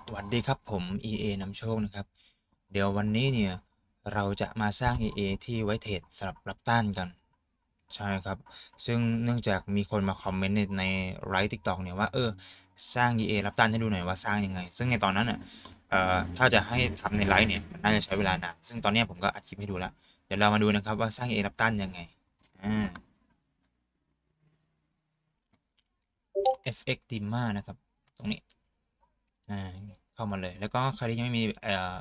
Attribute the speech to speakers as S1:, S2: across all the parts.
S1: สวัสดีครับผม EA นำโชคนะครับ เดี๋ยววันนี้เนี่ย เราจะมาสร้าง EA ที่ไว้เทรดสำหรับรับต้านกัน ใช่ครับ ซึ่งเนื่องจากมีคนมาคอมเมนต์ในไลฟ์ทิกตอกเนี่ยว่า เออ สร้าง EA รับต้านให้ดูหน่อยว่าสร้างยังไง ซึ่งในตอนนั้นอะเอ่อถ้าจะให้ทำในไลฟ์เนี่ยน่าจะใช้เวลานานซึ่งตอนนี้ผมก็อัดคลิปให้ดูแล้วเดี๋ยวเรามาดูนะครับว่าสร้าง EA รับต้านยังไงอ่า FX dima นะครับ ตรงนี้ อ่าเข้ามาเลย แล้วก็ใครที่ยังไม่มีเอ่อ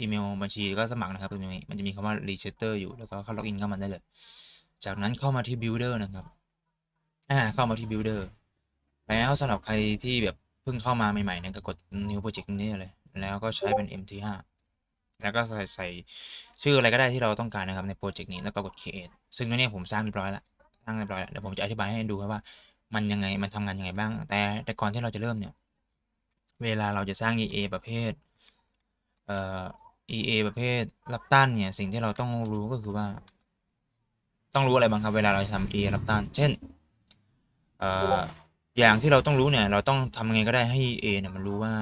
S1: อีเมลบัญชีก็สมัครนะครับตรงนี้มันจะมีคำว่า register อยู่แล้วก็เข้าล็อกอินเข้ามาได้เลย จากนั้นเข้ามาที่ builder นะครับอ่าเข้ามาที่ builder แล้วสำหรับใครที่แบบเพิ่งเข้ามาใหม่ๆเนี่ยก็กด new project นี้เลย แล้วก็ใช้เป็น MT5 แล้วก็ใส่ใส่ชื่ออะไรก็ได้ที่เราต้องการนะครับในโปรเจกต์นี้แล้วก็กด create ซึ่งตัวเนี้ผมสร้างเรียบร้อยแล้วสร้างเรียบร้อยแล้วเดี๋ยวผมจะอธิบายให้ดูครับว่า มันยังไงมันทำงานยังไงบ้าง แต่แต่ก่อนที่เราจะเริ่มเนี่ย เวลาเราจะสร้าง EA ประเภทเอ่อ EA ประเภทรับต้านเนี่ย สิ่งที่เราต้องรู้ก็คือว่า ต้องรู้อะไรบ้างครับ เวลาเราทำ EA รับต้าน เช่นเอ่ออย่างที่เราต้องรู้เนี่ย เราต้องทำยังไงก็ได้ให้ EA เนี่ยมันรู้ว่า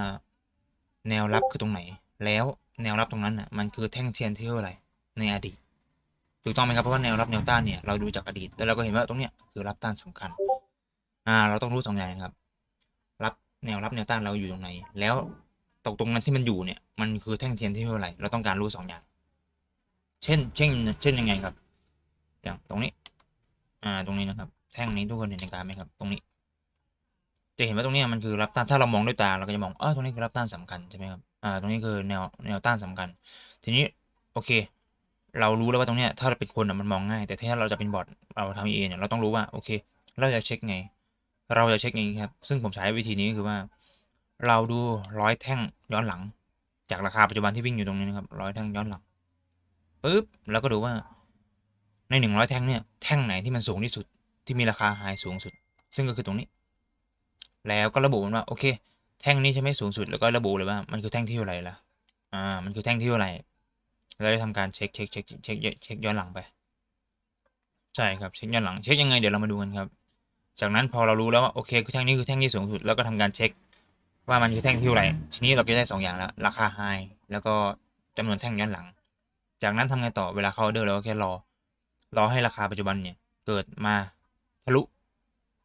S1: แนวรับคือตรงไหน แล้วแนวรับตรงนั้นน่ะมันคือแท่งเทียนที่เท่าไหร่ในอดีตถูกต้องไหมครับเพราะว่าแนวรับแนวต้านเนี่ยเราดูจากอดีตแล้วเราก็เห็นว่าตรงเนี้ยคือรับต้านสำคัญ อ่า เราต้องรู้สองอย่างครับ แนวรับแนวต้านเราอยู่ตรงไหน แล้วตรงตรงนั้นที่มันอยู่เนี่ย มันคือแท่งเทียนที่เท่าไหร่ เราต้องการรู้สองอย่าง เช่น เช่น เช่นยังไงครับ อย่างตรงนี้ อ่า ตรงนี้นะครับ แท่งนี้ทุกคนเห็นในกราฟไหมครับ ตรงนี้ จะเห็นว่าตรงนี้มันคือรับต้าน ถ้าเรามองด้วยตาเราก็จะมองเออตรงนี้คือรับต้านสำคัญใช่ไหมครับ อ่า ตรงนี้คือแนวแนวต้านสำคัญ ทีนี้โอเค เรารู้แล้วว่าตรงเนี้ยถ้าเราเป็นคนอะมันมองง่าย แต่ถ้าเราจะเป็นบอทเราทำเอเนี่ยเราต้องรู้ว่าโอเค เราจะเช็คไง เราจะเช็คอย่างนี้ครับ ซึ่งผมใช้วิธีนี้ก็คือว่า เราดูร้อยแท่งย้อนหลัง จากราคาปัจจุบันที่วิ่งอยู่ตรงนี้นะครับร้อยแท่งย้อนหลังปุ๊บแล้วก็ดูว่าในหนึ่งร้อยแท่งเนี่ยแท่งไหนที่มันสูงที่สุดที่มีราคาไฮสูงสุด ซึ่งก็คือตรงนี้ แล้วก็ระบุมันว่าโอเค แท่งนี้ใช่ไหมสูงสุดแล้วก็ระบุเลยว่ามันคือแท่งที่เท่าไหร่ละอ่ามันคือแท่งที่เท่าไหร่เราจะทำการเช็คเช็คเช็คเช็คเช็คย้อนหลังไปใช่ครับเช็คย้อนหลังเช็คยังไงเดี๋ยวเรามาดูกันครับ จากนั้นพอเรารู้แล้วว่าโอเคคือแท่งนี้คือแท่งที่สูงสุดแล้วก็ทำการเช็ค ว่ามันคือแท่งที่เท่าไหร่ทีนี้เราก็ได้สองอย่างแล้วราคาไฮแล้วก็จำนวนแท่งย้อนหลัง จากนั้นทำไงต่อเวลาเข้าออเดอร์เราก็แค่รอ รอให้ราคาปัจจุบันเนี่ยเกิดมาทะลุ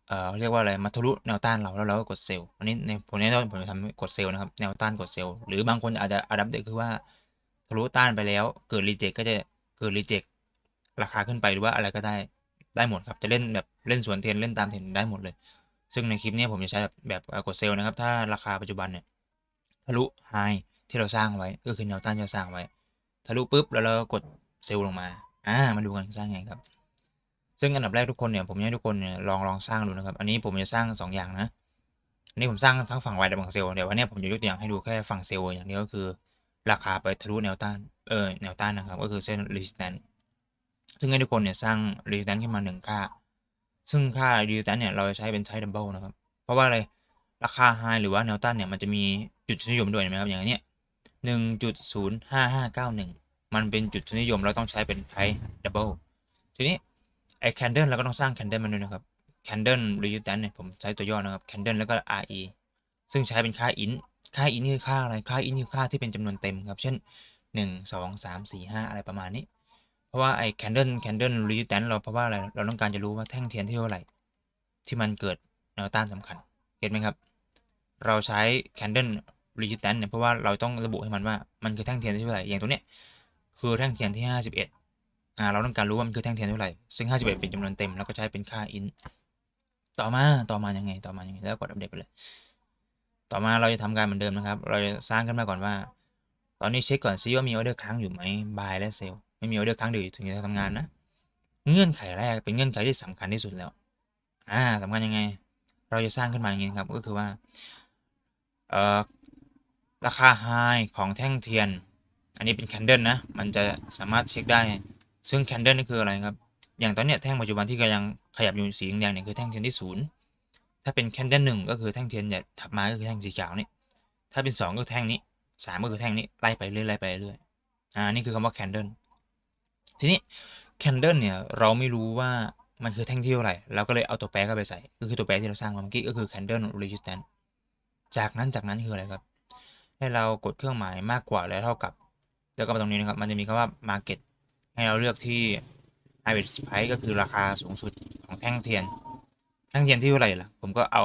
S1: เอ่อเรียกว่าอะไรมาทะลุแนวต้านเราแล้วเราก็กดเซลล์อันนี้ในผมแนะนำผมจะทำกดเซลล์นะครับแนวต้านกดเซลล์หรือบางคนอาจจะอัดับเดคือว่าทะลุต้านไปแล้วเกิดรีเจ็คก็จะเกิดรีเจ็คราคาขึ้นไปหรือว่าอะไรก็ได้ได้หมดครับจะเล่นแบบ เล่นสวนเทรนเล่นตามเทรนได้หมดเลย ซึ่งในคลิปนี้ผมจะใช้แบบแบบกดเซลล์นะครับ ถ้าราคาปัจจุบันเนี่ยทะลุไฮที่เราสร้างไว้ก็คือแนวต้านที่เราสร้างไว้ทะลุปุ๊บแล้วเรากดเซลล์ลงมาอ่ามาดูกันสร้างไงครับ ซึ่งอันดับแรกทุกคนเนี่ยผมอยากให้ทุกคนเนี่ยลองลองสร้างดูนะครับ อันนี้ผมจะสร้าง 2 อย่างนะอันนี้ผมสร้างทั้งฝั่งไวและฝั่งเซลล์เดี๋ยววันนี้ผมจะยกตัวอย่างให้ดูแค่ฝั่งเซลล์อย่างเดียวก็คือ ราคาไปทะลุแนวต้านเออแนวต้านนะครับ ก็คือเส้น resistance ซึ่งให้ทุกคนเนี่ยสร้าง resistance ขึ้นมาหนึ่งค่า ซึ่งค่า resistance เนี่ย เราจะใช้เป็นใช้ double นะครับ เพราะว่าอะไร ราคา high หรือว่า แนวต้านเนี่ย มันจะมีจุดนิยมด้วยนไหมครับ อย่างเนี้ยหนึ่งจุดศูนย์ห้าห้าเก้าหนึ่งมันเป็นจุดนิยมเราต้องใช้เป็นไพ double ทีนี้ไอ้ candle เราก็ต้องสร้าง candle มันด้วยนะครับ candle resistance เนี่ยผมใช้ตัวย่อนะครับ candle แล้วก็ re ซึ่งใช้เป็นค่า int ค่า int คือค่าอะไร ค่า int คือค่าที่เป็นจำนวนเต็มครับ เช่น 1 2 3 4 5 อะไรประมาณนี้ เพราะว่าไอ้ candle candle resistance เราเพราะว่าอะไร เราต้องการจะรู้ว่าแท่งเทียนที่เท่าไหร่ ที่มันเกิดแนวต้านสำคัญ เห็นไหมครับ เราใช้ candle resistance เนี่ยเพราะว่าเราต้องระบุให้มันว่ามันคือแท่งเทียนที่เท่าไหร่ อย่างตัวเนี้ยคือแท่งเทียนที่ 51อ่าเราต้องการรู้ว่ามันคือแท่งเทียนเท่าไหร่ ซึ่ง 51 เป็นจำนวนเต็มแล้วก็ใช้เป็นค่า int ต่อมาต่อมายังไงต่อมายังไงแล้วกดอัปเดตไปเลย ต่อมาเราจะทำการเหมือนเดิมนะครับ เราจะสร้างขึ้นมาก่อนว่า ตอนนี้เช็คก่อนซิว่ามีออเดอร์ค้างอยู่ไหม buy และ sell ไม่มีออเดอร์ค้างอยู่ถึงจะทำงานนะ เงื่อนไขแรกเป็นเงื่อนไขที่สำคัญที่สุดแล้ว อ่าสำคัญยังไง เราจะสร้างขึ้นมาอย่างนี้ครับ ก็คือว่า เอ่อ ราคา high ของแท่งเทียน อันนี้เป็น candle นะ มันจะสามารถเช็คได้ ซึ่ง candle นี่คืออะไรครับ อย่างตอนเนี้ยแท่งปัจจุบันที่กำลังขยับอยู่สีแดงๆเนี่ยคือแท่งเทียนที่ศูนย์ถ้าเป็น candle หนึ่งก็คือแท่งเทียนเนี่ยถัดมาก็คือแท่งสีขาวนี่ ถ้าเป็นสองก็คือแท่งนี้สามก็คือแท่งนี้ไล่ไปเรื่อยไล่ไปเรื่อยอ่า นี่คือคำว่า candle ทีนี้ candle เนี่ยเราไม่รู้ว่ามันคือแท่งที่เท่าไหร่เราก็เลยเอาตัวแปรเข้าไปใส่ ก็คือตัวแปรที่เราสร้างมาเมื่อกี้ก็คือ candle resistance จากนั้นจากนั้นคืออะไรครับ ให้เรากดเครื่องหมายมากกว่าและเท่ากับ แล้วก็มาตรงนี้นะครับ มันจะมีคำว่า market ให้เราเลือกที่ average price ก็คือราคาสูงสุดของแท่งเทียน แท่งเทียนที่เท่าไหร่ล่ะ ผมก็เอา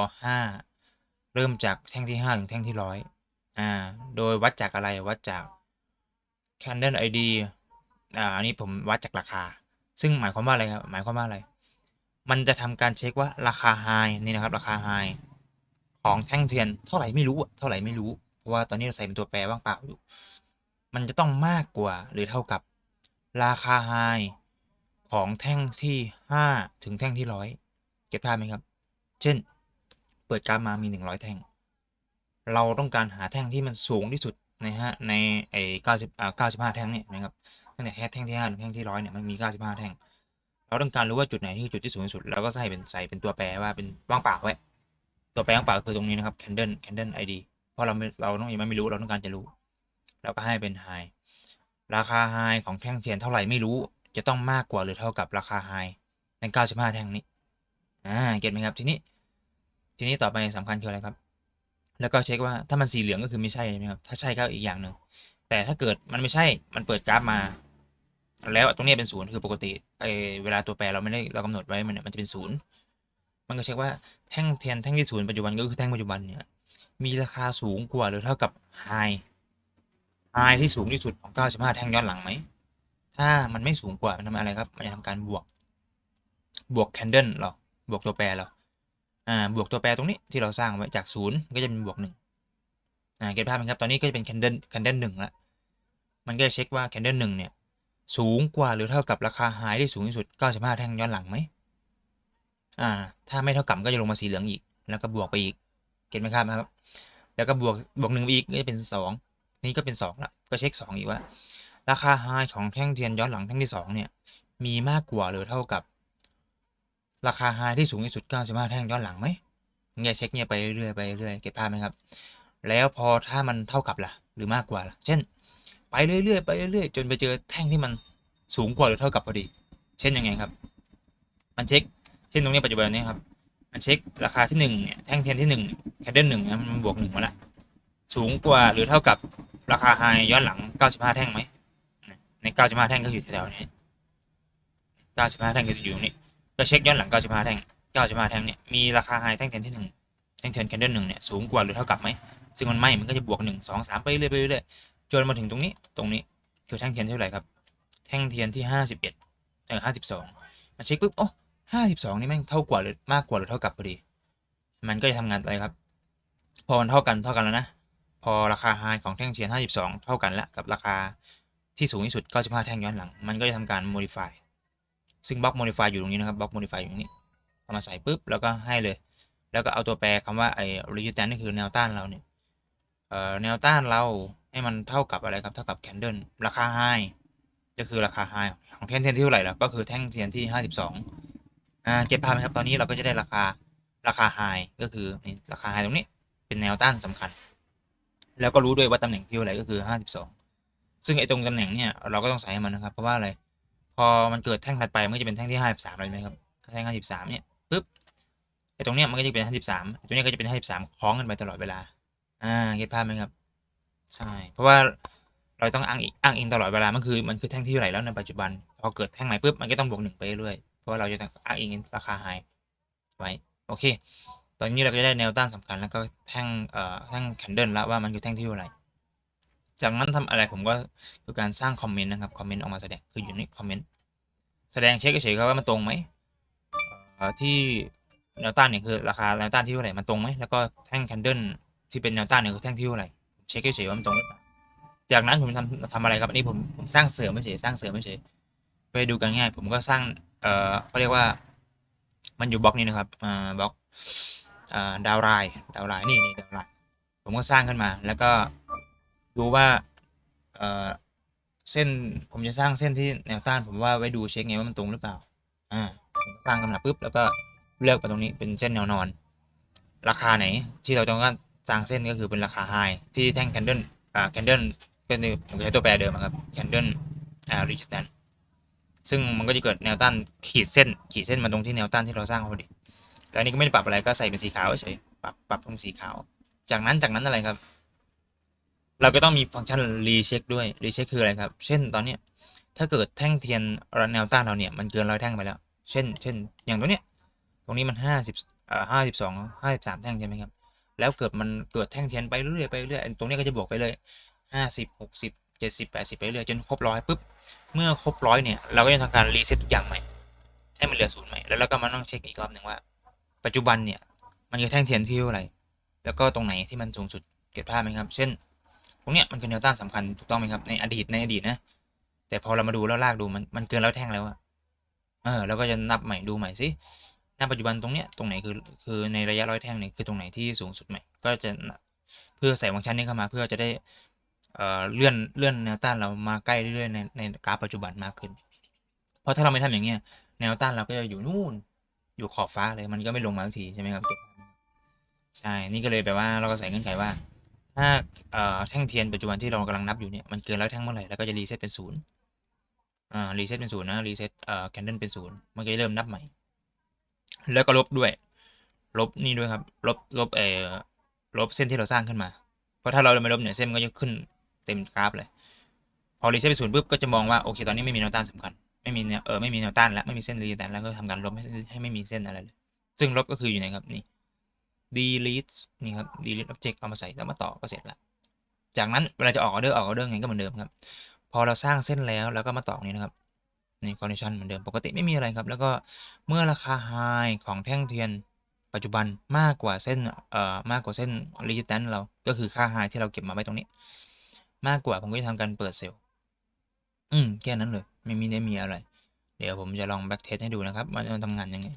S1: 5 เริ่มจากแท่งที่ 5 ถึงแท่งที่ร้อยอ่า โดยวัดจากอะไร วัดจาก candle ID อ่าอันนี้ผมวัดจากราคา ซึ่งหมายความว่าอะไรครับ หมายความว่าอะไร มันจะทำการเช็คว่าราคา high นี่นะครับ ราคา high ของแท่งเทียนเท่าไหร่ไม่รู้อะเท่าไหร่ไม่รู้ เพราะว่าตอนนี้เราใส่เป็นตัวแปรว่างเปล่าอยู่ มันจะต้องมากกว่าหรือเท่ากับราคา high ของแท่งที่5ถึงแท่งที่ร้อยเก็บภาพไหมครับ เช่น เปิดกราฟมามี 100 แท่ง เราต้องการหาแท่งที่มันสูงที่สุดนะฮะในไอ้90อ่า95แท่งเนี่ยนะครับ ตั้งแต่แท่งที่5ถึงแท่งที่ร้อยเนี่ยมันมี95แท่ง เราต้องการรู้ว่าจุดไหนที่จุดที่สูงที่สุดเราก็ใส่เป็นใส่เป็นตัวแปรว่าเป็นว่างเปล่าไว้ตัวแปรว่างเปล่าคือตรงนี้นะครับ candle candle id เพราะเราเราต้องยังไม่รู้เราต้องการจะรู้ เราก็ให้เป็น high ราคา high ของแท่งเทียนเท่าไหร่ไม่รู้ จะต้องมากกว่าหรือเท่ากับราคา high ใน95แท่งนี้อ่าเก็ตไหมครับทีนี้ ทีนี้ต่อไปสำคัญคืออะไรครับ แล้วก็เช็คว่าถ้ามันสีเหลืองก็คือไม่ใช่ใช่ไหมครับถ้าใช่ก็อีกอย่างหนึ่งแต่ถ้าเกิดมันไม่ใช่ มันเปิดกราฟมา แล้วตรงนี้เป็นศูนย์คือปกติไอเวลาตัวแปรเราไม่ได้เรากำหนดไว้มันเนี่ยมันจะเป็นศูนย์มันก็เช็คว่าแท่งเทียนแท่งที่ศูนย์ปัจจุบันก็คือแท่งปัจจุบันเนี่ยมีราคาสูงกว่าหรือเท่ากับ high high ที่สูงที่สุดของ 95 แท่งย้อนหลังไหม ถ้ามันไม่สูงกว่ามันทำอะไรครับ มันจะทำการบวก บวก candle เราบวกตัวแปรเราอ่าบวกตัวแปรตรงนี้ที่เราสร้างไว้จากศูนย์ก็จะเป็นบวกหนึ่งอ่าเก็บภาพไหมครับ ตอนนี้ก็จะเป็น candle candle หนึ่งละมันก็จะเช็คว่า candle หนึ่งเนี่ย สูงกว่าหรือเท่ากับราคา high ที่สูงที่สุด 95 แท่งย้อนหลังไหมอ่า ถ้าไม่เท่ากับก็จะลงมาสีเหลืองอีก แล้วก็บวกไปอีก เก็ตไหมครับครับ แล้วก็บวกบวกหนึ่งไปอีกก็จะเป็นสองนี่ก็เป็นสองละก็เช็คสองอีกว่า ราคา high ของแท่งเทียนย้อนหลังแท่งที่สองเนี่ย มีมากกว่าหรือเท่ากับ ราคา high ที่สูงที่สุด 95 แท่งย้อนหลังไหมเนี่ยเช็คเนี่ยไปเรื่อยๆไปเรื่อยๆเก็บภาพไหมครับ แล้วพอถ้ามันเท่ากับล่ะ หรือมากกว่าล่ะ เช่น ไปเรื่อยๆไปเรื่อยๆจนไปเจอแท่งที่มันสูงกว่าหรือเท่ากับพอดี เช่นยังไงครับ มันเช็ค เช่นตรงนี้ปัจจุบันนี้ครับ มันเช็คราคาที่หนึ่งเนี่ยแท่งเทียนที่หนึ่งแคดเดิลหนึ่งเนี่ยมันบวกหนึ่งมาละสูงกว่าหรือเท่ากับราคาไฮย้อนหลัง 95 แท่งไหมใน 95 แท่งก็อยู่แถวๆนี้ 95 แท่งก็จะอยู่ตรงนี้ ก็เช็คย้อนหลัง 95 แท่ง 95 แท่งเนี่ยมีราคาไฮแท่งเทียนที่หนึ่งแท่งเทียนแคดเดิลหนึ่งเนี่ยสูงกว่าหรือเท่ากับไหมซึ่งมันไม่มันก็จะบวกหนึ่งสองสามไปเรื่อยไปเรื่อย จนมาถึงตรงนี้ตรงนี้คือแท่งเทียนเท่าไหร่ครับ แท่งเทียนที่ 51เออ52 มาเช็คปุ๊บโอ้52 นี่แม่งเท่ากว่าหรือมากกว่าหรือเท่ากับพอดี มันก็จะทำงานอะไรครับ พอมันเท่ากันเท่ากันแล้วนะ พอราคาไฮของแท่งเทียน 52 เท่ากันแล้วกับราคาที่สูงที่สุด 95 แท่งย้อนหลัง มันก็จะทำการ modify ซึ่งบล็อก modify อยู่ตรงนี้นะครับบล็อก modify อยู่ตรงนี้เอามาใส่ปุ๊บแล้วก็ให้เลย แล้วก็เอาตัวแปรคำว่าไอ้ resistance นี่คือแนวต้านเราเนี่ยเอ่อแนวต้านเรา ให้มันเท่ากับอะไรครับ เท่ากับ candle ราคา high ก็คือราคา high ของแท่งเทียนที่เท่าไหร่ล่ะก็คือแท่งเทียนที่ 52อ่าเก็บภาพไหมครับตอนนี้เราก็จะได้ราคาราคา high ก็คือราคา high ตรงนี้เป็นแนวต้านสำคัญ แล้วก็รู้ด้วยว่าตำแหน่งที่เท่าไหร่ก็คือ 52 ซึ่งไอ้ตรงตำแหน่งเนี่ยเราก็ต้องใส่ให้มันนะครับเพราะว่าอะไรพอมันเกิดแท่งถัดไปมันก็จะเป็นแท่งที่ 53เลยไหมครับแท่ง 53 เนี่ยปุ๊บไอ้ตรงเนี้ยมันก็จะเป็น 53ตัวเนี้ยก็จะเป็น 53คล้องกันไปตลอดเวลาอ่าเก็ตภาพไหมครับ ใช่ เพราะว่าเราต้องอ้างอิงอ้างอิงตลอดเวลา มันคือมันคือแท่งที่เท่าไหร่แล้วในปัจจุบัน พอเกิดแท่งใหม่ปุ๊บมันก็ต้องบวกหนึ่งไปเรื่อยเพราะว่าเราจะต้องอ้างอิงราคาไฮไว้โอเค ตอนนี้เราก็จะได้แนวต้านสำคัญแล้วก็แท่งเอ่อแท่งแคนเดิลแล้วว่ามันคือแท่งที่เท่าไหร่จากนั้นทำอะไรผมก็คือการสร้างคอมเมนต์นะครับคอมเมนต์ออกมาแสดงคืออยู่ในคอมเมนต์แสดงเช็คเฉยๆครับว่ามันตรงไหมที่แนวต้านเนี่ยคือราคาแนวต้านที่เท่าไหร่มันตรงไหมแล้วก็แท่งแคนเดิลที่เป็นแนวต้านเนี่ยคือแท่งที่เท่าไหร่ เช็คเฉยๆว่ามันตรงหรือเปล่าจากนั้นผมทำทำอะไรครับอันนี้ผมผมสร้างเสริมไม่เฉยสร้างเสริมไม่เฉยไปดูกันง่าย ผมก็สร้างเอ่อเขาเรียกว่า มันอยู่บล็อกนี้นะครับอ่าบล็อกอ่าดาวไลน์ดาวไลน์นี่นี่ดาวไลน์ผมก็สร้างขึ้นมา แล้วก็ดูว่าเอ่อเส้นผมจะสร้างเส้นที่แนวต้าน ผมว่าไว้ดูเช็คไงว่ามันตรงหรือเปล่าอ่าผมสร้างขึ้นมาปุ๊บแล้วก็เลือกไปตรงนี้เป็นเส้นแนวนอน ราคาไหนที่เราต้องการ สร้างเส้นก็คือเป็นราคาไฮที่แท่งแคนเดิลอ่า candle ก็คือผมใช้ตัวแปรเดิมครับ candle อ่า resistance ซึ่งมันก็จะเกิดแนวต้านขีดเส้นขีดเส้นมาตรงที่แนวต้านที่เราสร้างพอดีแต่อันนี้ก็ไม่ได้ปรับอะไรก็ใส่เป็นสีขาวเฉยปรับปรับตรงสีขาว จากนั้นจากนั้นอะไรครับ เราก็ต้องมีฟังก์ชันรีเช็คด้วยรีเช็คคืออะไรครับ เช่นตอนเนี้ยถ้าเกิดแท่งเทียนแนวต้านเราเนี่ยมันเกินร้อยแท่งไปแล้ว เช่น เช่น อย่างตัวเนี้ย ตรงนี้มันห้าสิบเอ่อห้าสิบสองห้าสิบสามแท่งใช่ไหมครับ แล้วเกิดมันเกิดแท่งเทียนไปเรื่อยไปเรื่อยตรงนี้ก็จะบวกไปเลยห้าสิบหกสิบเจ็ดสิบแปดสิบไปเรื่อยจนครบร้อยปุ๊บเมื่อครบร้อยเนี่ยเราก็จะทำการรีเซ็ตทุกอย่างใหม่ให้มันเหลือศูนย์ใหม่แล้วเราก็มาต้องเช็คอีกรอบหนึ่งว่า ปัจจุบันเนี่ยมันคือแท่งเทียนที่เท่าไหร่แล้วก็ตรงไหนที่มันสูงสุดเก็บภาพไหมครับ เช่นตรงเนี้ยมันคือแนวต้านสำคัญถูกต้องไหมครับในอดีตในอดีตนะแต่พอเรามาดูแล้วลากดูมันมันเกินแล้วแท่งแล้วอะเออเราก็จะนับใหม่ดูใหม่สิ ณปัจจุบันตรงเนี้ยตรงไหนคือคือในระยะร้อยแท่งเนี่ยคือตรงไหนที่สูงสุดใหม่ ก็จะเพื่อใส่ฟังก์ชันนี้เข้ามาเพื่อจะได้เอ่อเลื่อนเลื่อนแนวต้านเรามาใกล้เรื่อยๆในในกราฟปัจจุบันมากขึ้น เพราะถ้าเราไม่ทำอย่างเงี้ยแนวต้านเราก็จะอยู่นู่นอยู่ขอบฟ้าเลยมันก็ไม่ลงมาสักทีใช่ไหมครับใช่ นี่ก็เลยแปลว่าเราก็ใส่เงื่อนไขว่า ถ้าแท่งเทียนปัจจุบันที่เรากำลังนับอยู่เนี่ยมันเกินแล้วแท่งเมื่อไหร่แล้วก็จะรีเซ็ตเป็นศูนย์อ่ารีเซ็ตเป็นศูนย์นะรีเซ็ตเอ่อแคนเดิลเป็นศูนย์มันก็จะเริ่มนับใหม่ แล้วก็ลบด้วย ลบนี่ด้วยครับ ลบลบเออลบเส้นที่เราสร้างขึ้นมา เพราะถ้าเราไม่ลบเนี่ยเส้นมันก็จะขึ้นเต็มกราฟเลย พอรีเซ็ตเป็นศูนย์ปุ๊บก็จะมองว่าโอเคตอนนี้ไม่มีแนวต้านสำคัญ ไม่มีแนวเออไม่มีแนวต้านแล้วไม่มีเส้นรีแตนแล้วก็ทำการลบให้ให้ไม่มีเส้นอะไรเลย ซึ่งลบก็คืออยู่ไหนครับนี่ delete นี่ครับ delete object เอามาใส่แล้วมาต่อก็เสร็จละจากนั้นเวลาจะออกออเดอร์ออกออเดอร์ไงก็เหมือนเดิมครับ พอเราสร้างเส้นแล้วแล้วก็มาต่อนี้นะครับ นี่ condition เหมือนเดิมปกติไม่มีอะไรครับ แล้วก็เมื่อราคา high ของแท่งเทียนปัจจุบันมากกว่าเส้นเอ่อมากกว่าเส้น resistance เราก็คือค่า high ที่เราเก็บมาไว้ตรงนี้ มากกว่าผมก็จะทำการเปิดเซลล์อืมแค่นั้นเลยไม่มีได้มีอะไร เดี๋ยวผมจะลอง back test ให้ดูนะครับว่ามันทำงานยังไง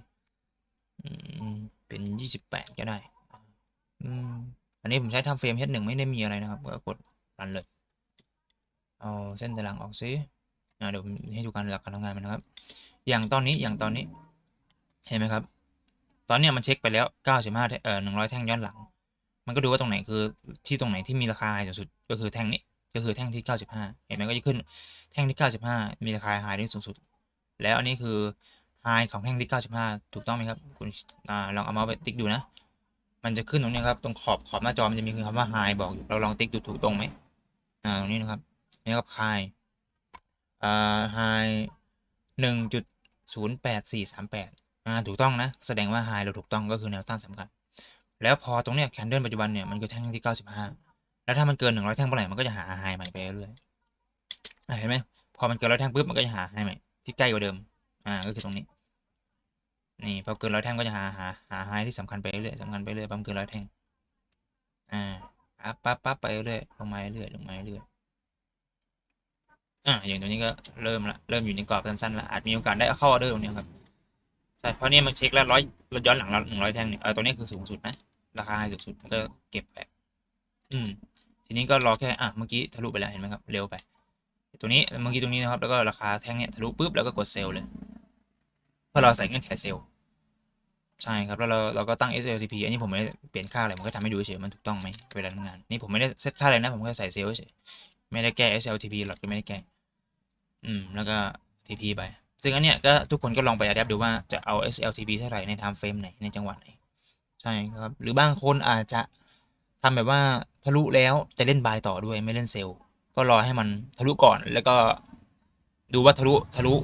S1: อืมเป็นยี่สิบแปดก็ได้อืมอันนี้ผมใช้ทำเฟรม H1 ไม่ได้มีอะไรนะครับก็กดรันเลยเอาเส้นตารางออกซิ เดี๋ยวให้ดูการหลักการทำงานมันนะครับ อย่างตอนนี้อย่างตอนนี้เห็นไหมครับ ตอนนี้มันเช็คไปแล้ว 95เอ่อ100 แท่งย้อนหลัง มันก็ดูว่าตรงไหนคือที่ตรงไหนที่มีราคา high สูงสุดก็คือแท่งนี้ก็คือแท่งที่ 95 เห็นไหมก็จะขึ้นแท่งที่ 95 มีราคา high ที่สูงสุด แล้วอันนี้คือ high ของแท่งที่ 95 ถูกต้องไหมครับคุณอลองเอามาไปติ๊กดูนะ มันจะขึ้นตรงนี้ครับตรงขอบขอบหน้าจอมันจะมีคำว่า high บอกอยู่เราลองติ๊กดูถูกตรงไหมอ่าตรงนี้นะครับนี่ครับ high อ่า high หนึ่งจุดศูนย์แปดสี่สามแปดอ่า ถูกต้องนะ แสดงว่า high เราถูกต้องก็คือแนวต้านสำคัญ แล้วพอตรงเนี้ยแคนเดิลปัจจุบันเนี่ย มันคือแท่งที่95แล้วถ้ามันเกิน100แท่งเมื่อไหร่มันก็จะหา high ใหม่ไปเรื่อยอะเห็นไหมพอมันเกินร้อยแท่งปุ๊บมันก็จะหา high ใหม่ที่ใกล้กว่าเดิม อ่า ก็คือตรงนี้ นี่พอเกินร้อยแท่งก็จะหาหาหาไฮที่สำคัญไปเรื่อยสำคัญไปเรื่อยปั๊มเกินร้อยแท่ง อ่าปั๊บปั๊บปั๊บไปเรื่อยลงมาเรื่อยลงมาเรื่อย อ่าอย่างตัวนี้ก็เริ่มละเริ่มอยู่ในกรอบสั้นๆละอาจมีโอกาสได้เข้าออเดอร์ตรงนี้ครับใช่เพราะนี่มันเช็คแล้วร้อยย้อนหลังเราหนึ่งร้อยแท่งเนี่ยเออตัวนี้คือสูงสุดนะราคาสูงสุดมันก็เก็บไปอืมทีนี้ก็รอแค่อะเมื่อกี้ทะลุไปแล้วเห็นไหมครับเร็วไปตัวนี้เมื่อกี้ตรงนี้นะครับแล้วก็ราคาแท่งเนี่ยทะลุปุ๊บแล้วก็กดเซลล์เลยเพื่อเราใส่เงื่อนไขเซลล์ใช่ครับแล้วเราเราก็ตั้ง SLTP อันนี้ผมไม่ได้เปลี่ยนค่าอะไรผมก็ทำให้ดูเฉยมันถูกต้องไหมเวลาทำงานนี่ผมไม่ได้เซตค่าอะไรนะผมแค่ใส่เซลล์เฉย ไม่ได้แก้ SLTP หรอกก็ไม่ได้แก้ อืม แล้วก็ TP ไป ซึ่งอันเนี้ยก็ทุกคนก็ลองไปอัดแอปดูว่าจะเอา SLTP เท่าไหร่ใน time frame ไหน ในจังหวะไหน ใช่ครับ หรือบางคนอาจจะทำแบบว่าทะลุแล้วจะเล่นบายต่อด้วยไม่เล่นเซลล์ ก็รอให้มันทะลุก่อนแล้วก็ดูว่าทะลุทะลุ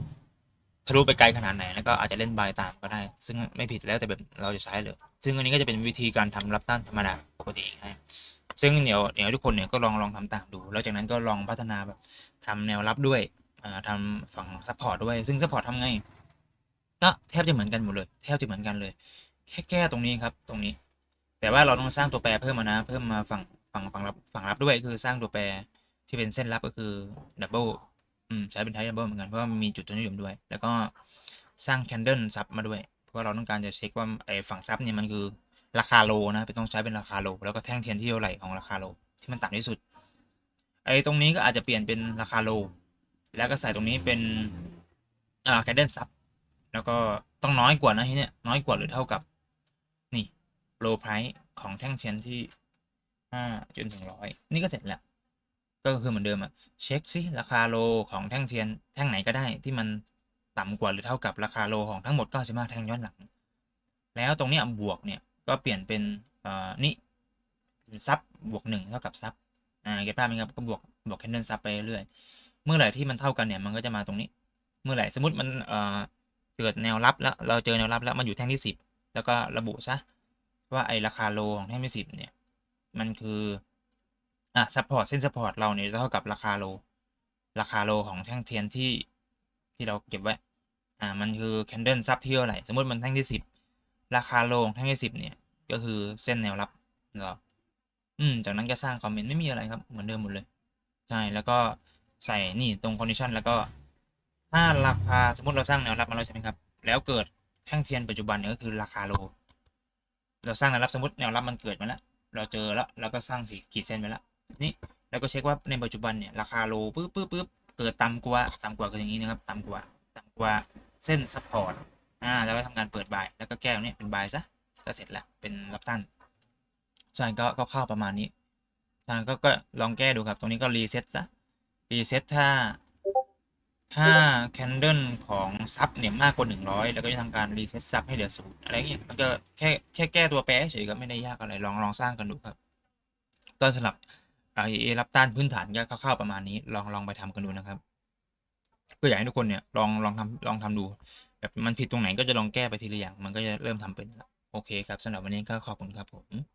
S1: ทะลุไปไกลขนาดไหนแล้วก็อาจจะเล่นบายตามก็ได้ ซึ่งไม่ผิดแล้วแต่แบบเราจะใช้เลย ซึ่งอันนี้ก็จะเป็นวิธีการทำรับต้านธรรมดาปกติให้ ซึ่งเดี๋ยวเดี๋ยวทุกคนเนี่ยก็ลองลองทำตามดู แล้วจากนั้นก็ลองพัฒนาแบบทำแนวรับด้วยอ่าทำฝั่งซัพพอร์ตด้วย ซึ่งซัพพอร์ตทำไงก็แทบจะเหมือนกันหมดเลย แทบจะเหมือนกันเลย แค่แก้ตรงนี้ครับตรงนี้ แต่ว่าเราต้องสร้างตัวแปรเพิ่มมานะ เพิ่มมาฝั่งฝั่งฝั่งรับฝั่งรับด้วยคือสร้างตัวแปรที่เป็นเส้นรับก็คือดับเบิลใช้เป็นไทป์ดับเบิลเหมือนกันเพราะว่ามันมีจุดตัวนิยมด้วย แล้วก็สร้างแคนเดิลซับมาด้วย เพราะเราต้องการจะเช็คว่าไอ้ฝั่งซับเนี่ยมันคือ ราคาโลนะเป็นต้องใช้เป็นราคาโล แล้วก็แท่งเทียนที่เท่าไหร่ของราคาโล ที่มันต่ำที่สุดไอ้ตรงนี้ก็อาจจะเปลี่ยนเป็นราคาโล แล้วก็ใส่ตรงนี้เป็นอ่าแคนเดิลซับแล้วก็ต้องน้อยกว่านะที่เนี่ยน้อยกว่าหรือเท่ากับนี่โลไพรส์ของแท่งเทียนที่ห้าจนถึงร้อยนี่ก็เสร็จแล้ว ก็คือเหมือนเดิมอะเช็คซิราคาโลของแท่งเทียนแท่งไหนก็ได้ที่มันต่ำกว่าหรือเท่ากับราคาโลของทั้งหมด95แท่งย้อนหลัง แล้วตรงนี้บวกเนี่ย ก็เปลี่ยนเป็นอ่อนี่ซับบวก1เท่ากับซับอ่าเก็ตภาพไหมครับก็บวกบวกแคนเดิลซับไปเรื่อยเมื่อไหร่ที่มันเท่ากันเนี่ยมันก็จะมาตรงนี้ เมื่อไหร่สมมติมันเกิดแนวรับแล้วเราเจอแนวรับแล้วมันอยู่แท่งที่สิบแล้วก็ระบุซะว่าไอราคาโลของแท่งที่สิบเนี่ยมันคืออะซัพพอร์ตเส้นซัพพอร์ตเราเนี่ยจะเท่ากับราคาโล ราคาโลของแท่งเทียนที่ที่เราเก็บไว้อ่ามันคือแคนเดิลซับที่เท่าไหร่สมมติมันแท่งที่สิบ ราคาโลงแท่งที่สิบเนี่ย ก็คือเส้นแนวรับเนาะอืม จากนั้นก็สร้างคอมเมนต์ไม่มีอะไรครับ เหมือนเดิมหมดเลย ใช่ แล้วก็ใส่นี่ตรงคอนดิชันแล้วก็ ถ้าราคาสมมติเราสร้างแนวรับมาแล้วใช่ไหมครับ แล้วเกิดแท่งเทียนปัจจุบันเนี่ยก็คือราคาโล เราสร้างแนวรับสมมติแนวรับมันเกิดมาแล้ว เราเจอแล้วเราก็สร้างสีขีดเส้นไปแล้ว นี่แล้วก็เช็คว่าในปัจจุบันเนี่ยราคาโลปึ๊บปึ๊บปึ๊บเกิดต่ำกว่าต่ำกว่าคืออย่างนี้นะครับต่ำกว่าต่ำกว่าเส้นซัพพอร์ต อ่าแล้วก็ทำการเปิดบายแล้วก็แก้ตรงนี้เป็นบายซะก็เสร็จแล้วเป็นรับต้านใช่ก็ก็เข้าประมาณนี้ใช่ก็ก็ลองแก้ดูครับ ตรงนี้ก็รีเซ็ตซะรีเซ็ตถ้าถ้าแคนเดิลของซับเนี่ยมากกว่า 100 แล้วก็จะทำการรีเซ็ตซับให้เหลือศูนย์อะไรเงี้ยมันก็แค่แค่แก้ตัวแปรเฉยๆก็ไม่ได้ยากอะไรลองลองสร้างกันดูครับ ก็สำหรับ RAA รับต้านพื้นฐานก็คร่าๆประมาณนี้ลองลองไปทำกันดูนะครับ ก็อยากให้ทุกคนเนี่ยลองลองทำลองทำดู แบบมันผิดตรงไหนก็จะลองแก้ไปทีละอย่าง มันก็จะเริ่มทำเป็นละโอเคครับสำหรับวันนี้ก็ขอบคุณครับผม